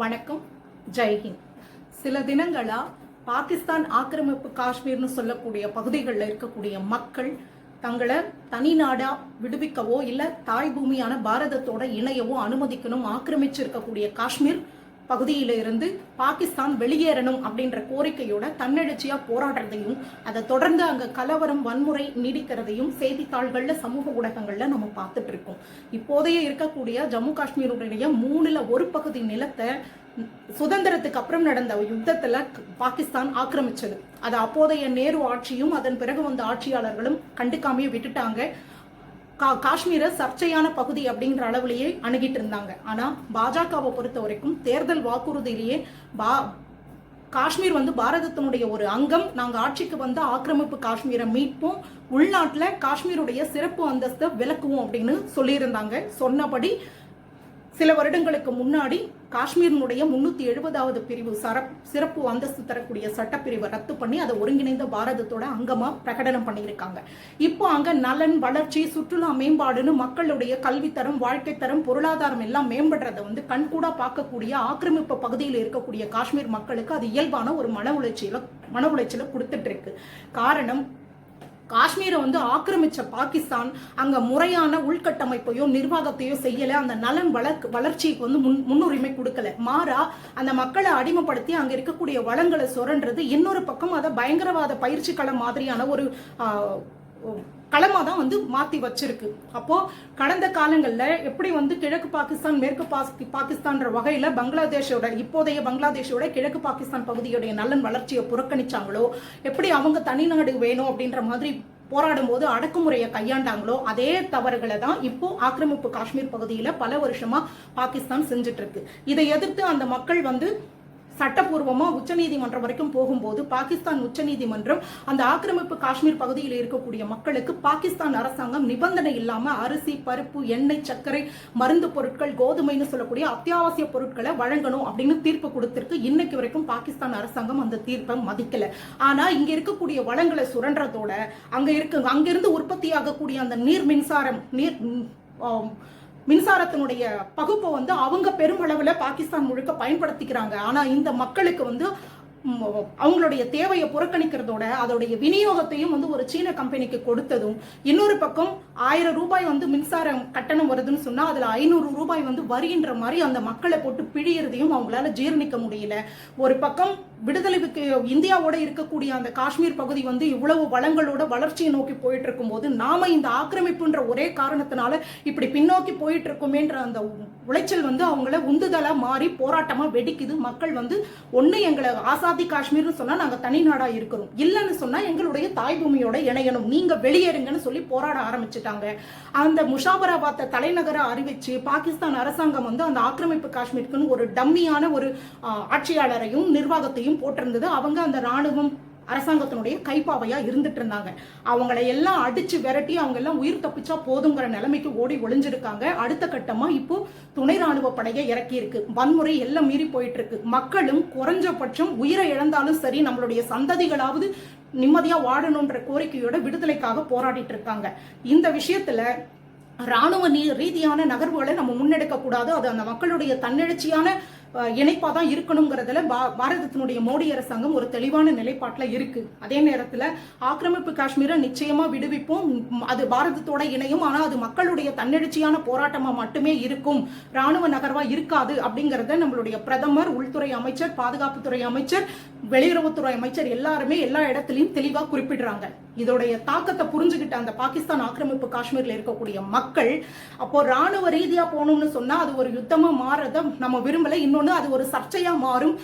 வணக்கம். ஜெய்ஹிந்த் சில தினங்களா பாகிஸ்தான் ஆக்கிரமிப்பு காஷ்மீர்னு சொல்லக்கூடிய பகுதிகளில் இருக்கக்கூடிய மக்கள் தங்களை தனி நாடா விடுவிக்கவோ இல்லை தாய் பூமியான பாரதத்தோட இணையவோ அனுமதிக்கணும் ஆக்கிரமிச்சிருக்கக்கூடிய காஷ்மீர் பகுதியிலிருந்து பாகிஸ்தான் வெளியேறணும் அப்படின்ற கோரிக்கையோட தன்னெழுச்சியா போராடுறதையும் அதை தொடர்ந்து அங்க கலவரம் வன்முறை நீடிக்கிறதையும் செய்தித்தாள்கள்ல சமூக ஊடகங்கள்ல நம்ம பார்த்துட்டு இருக்கோம். இப்போதைய இருக்கக்கூடிய ஜம்மு காஷ்மீருடைய மூணுல ஒரு பகுதி நிலத்தை சுதந்திரத்துக்கு அப்புறம் நடந்த யுத்தத்துல பாகிஸ்தான் ஆக்கிரமிச்சது. அது அப்போதைய நேரு ஆட்சியும் அதன் பிறகு வந்த ஆட்சியாளர்களும் கண்டுக்காமையே விட்டுட்டாங்க. கா காஷ்மீரை சர்ச்சையான பகுதி அப்படிங்கிற அளவுலேயே அணுகிட்டு இருந்தாங்க. ஆனால் பாஜகவை பொறுத்த வரைக்கும் தேர்தல் வாக்குறுதியிலேயே பா காஷ்மீர் வந்து பாரதத்தினுடைய ஒரு அங்கம். நாங்கள் ஆட்சிக்கு வந்து ஆக்கிரமிப்பு காஷ்மீரை மீட்போம். உள்நாட்டில் காஷ்மீருடைய சிறப்பு அந்தஸ்தை விளக்குவோம் அப்படின்னு சொல்லியிருந்தாங்க. சொன்னபடி சில வருடங்களுக்கு முன்னாடி காஷ்மீரினுடைய முன்னூத்தி எழுபதாவது பிரிவு சரப் சிறப்பு அந்தஸ்து தரக்கூடிய சட்டப்பிரிவை ரத்து பண்ணி அதை ஒருங்கிணைந்த பாரதத்தோட அங்கமா பிரகடனம் பண்ணியிருக்காங்க. இப்போ அங்க நலன் வளர்ச்சி சுற்றுலா மேம்பாடுன்னு மக்களுடைய கல்வித்தரம் வாழ்க்கை தரம் பொருளாதாரம் எல்லாம் மேம்படுறதை வந்து கண்கூடா பார்க்கக்கூடிய ஆக்கிரமிப்பு பகுதியில் இருக்கக்கூடிய காஷ்மீர் மக்களுக்கு அது இயல்பான ஒரு மன உளைச்சல மன உளைச்சலை கொடுத்துட்டு இருக்கு. காரணம் காஷ்மீரை வந்து ஆக்கிரமிச்ச பாகிஸ்தான் அங்க முறையான உள்கட்டமைப்பையோ நிர்வாகத்தையோ செய்யல. அந்த நலன் வளர்க் வளர்ச்சிக்கு வந்து முன் முன்னுரிமை கொடுக்கல. மாறா அந்த மக்களை அடிமைப்படுத்தி அங்க இருக்கக்கூடிய வளங்களை சுரன்றது இன்னொரு பக்கம் அதை பயங்கரவாத பயிற்சி களம் மாதிரியான ஒரு களமாக தான் வந்து மாற்றி வச்சிருக்கு. அப்போது கடந்த காலங்களில் எப்படி வந்து கிழக்கு பாகிஸ்தான் மேற்கு பாஸ்- பாகிஸ்தான்ற வகையில் பங்களாதேஷோட இப்போதைய பங்களாதேஷோட கிழக்கு பாகிஸ்தான் பகுதியுடைய நலன் வளர்ச்சியை புறக்கணிச்சாங்களோ எப்படி அவங்க தனிநாடு வேணும் அப்படின்ற மாதிரி போராடும் போது அடக்குமுறையை கையாண்டாங்களோ அதே தவறுகளை தான் இப்போ ஆக்கிரமிப்பு காஷ்மீர் பகுதியில் பல வருஷமா பாகிஸ்தான் செஞ்சுட்டு இருக்கு. இதை எதிர்த்து அந்த மக்கள் வந்து சட்டப்பூர்வமா உச்சநீதிமன்றம் வரைக்கும் போகும்போது பாகிஸ்தான் உச்சநீதிமன்றம் அந்த ஆக்கிரமிப்பு காஷ்மீர் பகுதியில் இருக்கக்கூடிய மக்களுக்கு பாகிஸ்தான் அரசாங்கம் நிபந்தனை இல்லாம அரிசி பருப்பு எண்ணெய் சர்க்கரை மருந்து பொருட்கள் கோதுமைன்னு சொல்லக்கூடிய அத்தியாவசிய பொருட்களை வழங்கணும் அப்படின்னு தீர்ப்பு கொடுத்திருக்கு. இன்னைக்கு வரைக்கும் பாகிஸ்தான் அரசாங்கம் அந்த தீர்ப்பை மதிக்கல. ஆனா இங்க இருக்கக்கூடிய வளங்களை சுரண்டதோட அங்க இருக்கு அங்கிருந்து உற்பத்தி ஆகக்கூடிய அந்த நீர் மின்சாரம் நீர் மின்சாரத்தினுடைய பகுப்பை வந்து அவங்க பெருமளவில் பாகிஸ்தான் முழுக்க பயன்படுத்திக்கிறாங்க. ஆனால் இந்த மக்களுக்கு வந்து அவங்களுடைய தேவையை புறக்கணிக்கிறதோட அதோடைய விநியோகத்தையும் வந்து ஒரு சீன கம்பெனிக்கு கொடுத்ததும் இன்னொரு பக்கம் ஆயிரம் ரூபாய் வந்து மின்சாரம் கட்டணம் வருதுன்னு சொன்னா அதுல ஐநூறு ரூபாய் வந்து வரின்ற மாதிரி அந்த மக்களை போட்டு பிழியறதையும் அவங்களால ஜீரணிக்க முடியல. ஒரு பக்கம் விடுதலைக்கு இந்தியாவோட இருக்கக்கூடிய அந்த காஷ்மீர் பகுதி வந்து இவ்வளவு வளங்களோட வளர்ச்சியை நோக்கி போயிட்டு இருக்கும்போது நாம இந்த ஆக்கிரமிப்புன்ற ஒரே காரணத்தினால இப்படி பின்னோக்கி போயிட்டு இருக்கோமேன்ற அந்த உளைச்சல் வந்து அவங்கள உந்துதலா மாறி போராட்டமா வெடிக்குது. மக்கள் வந்து ஒண்ணு எங்களை ஆசாதி காஷ்மீர்னு சொன்னா நாங்க தனி நாடா இருக்கிறோம். இல்லைன்னு சொன்னா எங்களுடைய தாய் பூமியோட இணையணும். நீங்க வெளியேறுங்கன்னு சொல்லி போராட ஆரம்பிச்சுட்டாங்க. அந்த முஷாபராபாத்தை தலைநகரை அறிவிச்சு பாகிஸ்தான் அரசாங்கம் வந்து அந்த ஆக்கிரமிப்பு காஷ்மீருக்குன்னு ஒரு டம்மியான ஒரு ஆட்சியாளரையும் நிர்வாகத்தையும் போட்டிருந்தது. அவங்க அந்த ராணுவம் அரசாங்கத்தினுடைய கைப்பாவையா இருந்துட்டு இருந்தாங்க. அவங்கள எல்லாம் அடிச்சு விரட்டி அவங்க எல்லாம் உயிர் தப்பிச்சா போதுங்கிற நிலைமைக்கு ஓடி ஒளிஞ்சிருக்காங்க. அடுத்த கட்டமா இப்போ துணை ராணுவ படையை இறக்கி இருக்கு வன்முறை எல்லாம் மீறி போயிட்டு இருக்கு மக்களும் குறைஞ்சபட்சம் உயிரை இழந்தாலும் சரி நம்மளுடைய சந்ததிகளாவது நிம்மதியா வாழணுன்ற கோரிக்கையோட விடுதலைக்காக போராடிட்டு இருக்காங்க. இந்த விஷயத்துல ராணுவ நீ ரீதியான நகர்வுகளை நம்ம முன்னெடுக்க கூடாது அது அந்த மக்களுடைய தன்னெழுச்சியான இணைப்பாக தான் இருக்கணுங்கிறதுல பா- பாரதத்தினுடைய மோடி அரசாங்கம் ஒரு தெளிவான நிலைப்பாட்டில் இருக்கு. அதே நேரத்தில் ஆக்கிரமிப்பு காஷ்மீரை நிச்சயமாக விடுவிப்போம். அது பாரதத்தோட இணையும் ஆனால் அது மக்களுடைய தன்னெழுச்சியான போராட்டமாக மட்டுமே இருக்கும். ராணுவ நகர்வாக இருக்காது அப்படிங்கிறத நம்மளுடைய பிரதமர் உள்துறை அமைச்சர் பாதுகாப்புத்துறை அமைச்சர் வெளியுறவுத்துறை அமைச்சர் எல்லாருமே எல்லா இடத்துலையும் தெளிவாக குறிப்பிடுறாங்க. இதோடைய தாக்கத்தை புரிஞ்சுக்கிட்ட அந்த பாகிஸ்தான் ஆக்கிரமிப்பு காஷ்மீர்ல இருக்கக்கூடிய மக்கள் அப்போ ராணுவ ரீதியா போகணும்னு சொன்னா அது ஒரு யுத்தமா மாறத நம்ம விரும்பல. இன்னொன்னு அது ஒரு சர்ச்சையா மாறும்.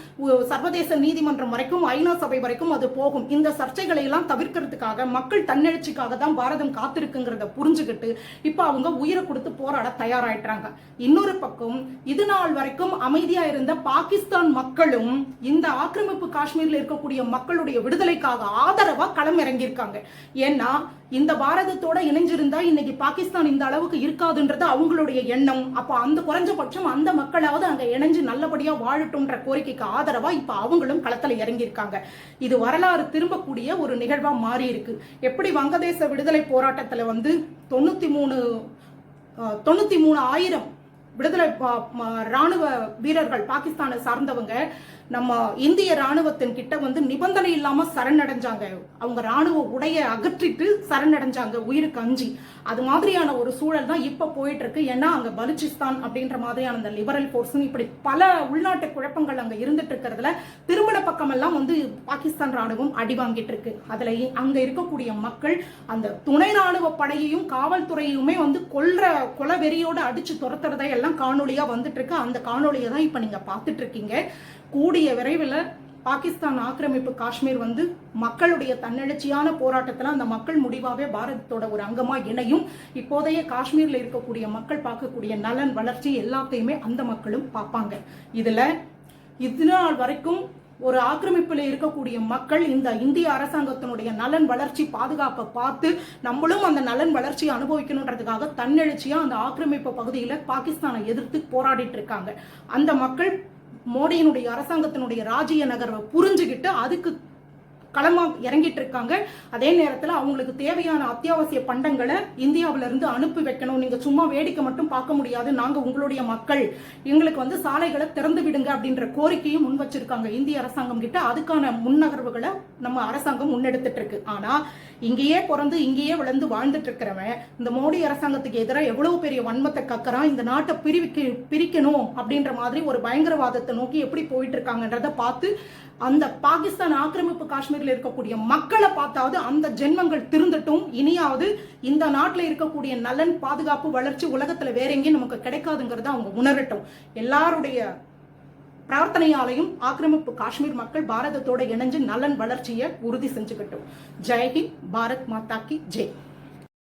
சர்வதேச நீதிமன்றம் வரைக்கும் ஐநா சபை வரைக்கும் அது போகும். இந்த சர்ச்சைகளை எல்லாம் தவிர்க்கிறதுக்காக மக்கள் தன்னெழுச்சிக்காக தான் பாரதம் காத்திருக்குங்கிறத புரிஞ்சுக்கிட்டு இப்ப அவங்க உயிரை கொடுத்து போராட தயாராயிட்டாங்க இன்னொரு பக்கம் இது நாள் வரைக்கும் அமைதியா இருந்த பாகிஸ்தான் மக்களும் இந்த ஆக்கிரமிப்பு காஷ்மீர்ல இருக்கக்கூடிய மக்களுடைய விடுதலைக்காக ஆதரவா களம் இறங்கியிருக்காங்க ஏன்னா இந்த பாரதத்தோட இணைஞ்சிருந்தா இன்னைக்கு பாகிஸ்தான் இந்த அளவுக்கு இருக்காதுன்றது அவங்களுடைய எண்ணம். அப்ப அந்த குறைஞ்சபட்சம் அந்த மக்களாவது அங்க இணைஞ்சு நல்லபடியா வாழட்டும்ன்ற கோரிக்கைக்கு ஆதரவா இப்ப அவங்களும் களத்துல இறங்கியிருக்காங்க. இது வரலாறு திரும்பக்கூடிய ஒரு நிகழ்வா மாறி இருக்கு எப்படி வங்கதேச விடுதலை போராட்டத்துல வந்து தொண்ணூத்தி மூணு தொண்ணூத்தி மூணு ஆயிரம் விடுதலை பா- ராணுவ வீரர்கள் பாகிஸ்தானை சார்ந்தவங்க நம்ம இந்திய ராணுவத்தின் கிட்ட வந்து நிபந்தனை இல்லாம சரணடைஞ்சாங்க. அவங்க ராணுவ உடைய அகற்றிட்டு சரணடைஞ்சாங்க உயிருக்கு அஞ்சி. அது மாதிரியான ஒரு சூழல் தான் இப்ப போயிட்டு இருக்கு ஏன்னா அங்க பலுச்சிஸ்தான் அப்படின்ற மாதிரியான அந்த லிபரல் போர்ஸ் இப்படி பல உள்நாட்டு குழப்பங்கள் அங்க இருந்துட்டு இருக்கிறதுல திருமண பக்கமெல்லாம் வந்து பாகிஸ்தான் ராணுவம் அடி வாங்கிட்டு இருக்கு. அதுல அங்க இருக்கக்கூடிய மக்கள் அந்த துணை ராணுவ படையையும் காவல்துறையுமே வந்து கொல்ற கொலவெறியோட அடிச்சு துரத்துறதை எல்லாம் காணொலியா வந்துட்டு இருக்கு. அந்த காணொலியை தான் இப்ப நீங்க பார்த்துட்டு இருக்கீங்க. கூடிய விரைவில் பாகிஸ்தான் ஆக்கிரமிப்பு காஷ்மீர் வந்து மக்களுடைய தன்னெழுச்சியான போராட்டத்தில் அந்த மக்கள் முடிவாகவே பாரதத்தோட ஒரு அங்கமாக இணையும். இப்போதைய காஷ்மீரில் இருக்கக்கூடிய மக்கள் பார்க்கக்கூடிய நலன் வளர்ச்சி எல்லாத்தையுமே அந்த மக்களும் பார்ப்பாங்க. இதில் இது நாள் வரைக்கும் ஒரு ஆக்கிரமிப்பில் இருக்கக்கூடிய மக்கள் இந்த இந்திய அரசாங்கத்தினுடைய நலன் வளர்ச்சி பாதுகாப்பை பார்த்து நம்மளும் அந்த நலன் வளர்ச்சியை அனுபவிக்கணுன்றதுக்காக தன்னெழுச்சியாக அந்த ஆக்கிரமிப்பு பகுதியில் பாகிஸ்தானை எதிர்த்து போராடிட்டு இருக்காங்க. அந்த மக்கள் மோடியினுடைய அரசாங்கத்தினுடைய ராஜ்ய நகர்வை புரிஞ்சுக்கிட்டு அதுக்கு களமா இறங்கிட்டு இருக்காங்க. அதே நேரத்துல அவங்களுக்கு தேவையான அத்தியாவசிய பண்டங்களை இந்தியாவில இருந்து அனுப்பி வைக்கணும். நீங்க சும்மா வேடிக்கை மட்டும் பார்க்க முடியாது. நாங்க உங்களுடைய மக்கள். எங்களுக்கு வந்து சாலைகளை திறந்து விடுங்க அப்படின்ற கோரிக்கையும் முன் வச்சிருக்காங்க இந்திய அரசாங்கம் கிட்ட. அதுக்கான முன்னகர்வுகளை நம்ம அரசாங்கம் முன்னெடுத்துட்டு இருக்கு. ஆனா இங்கேயே பிறந்து இங்கேயே விழுந்து வாழ்ந்துட்டு இருக்கிறவன் இந்த மோடி அரசாங்கத்துக்கு எதிராக எவ்வளவு பெரிய வன்மத்தை கக்கறான் இந்த நாட்டை பிரிவிக்க பிரிக்கணும் அப்படின்ற மாதிரி ஒரு பயங்கரவாதத்தை நோக்கி எப்படி போயிட்டு இருக்காங்கன்றத பார்த்து அந்த பாகிஸ்தான் ஆக்கிரமிப்பு காஷ்மீர் காஷ்மீர்ல இருக்கக்கூடிய மக்களை பார்த்தாவது அந்த ஜென்மங்கள் திருந்தட்டும். இனியாவது இந்த நாட்டில் இருக்கக்கூடிய நலன் பாதுகாப்பு வளர்ச்சி உலகத்துல வேற எங்கேயும் நமக்கு கிடைக்காதுங்கிறத அவங்க உணரட்டும். எல்லாருடைய பிரார்த்தனையாலையும் ஆக்கிரமிப்பு காஷ்மீர் மக்கள் பாரதத்தோட இணைஞ்சு நலன் வளர்ச்சியை உறுதி செஞ்சுக்கட்டும். ஜெய்ஹிந்த் பாரத் மாதா கி ஜெய்.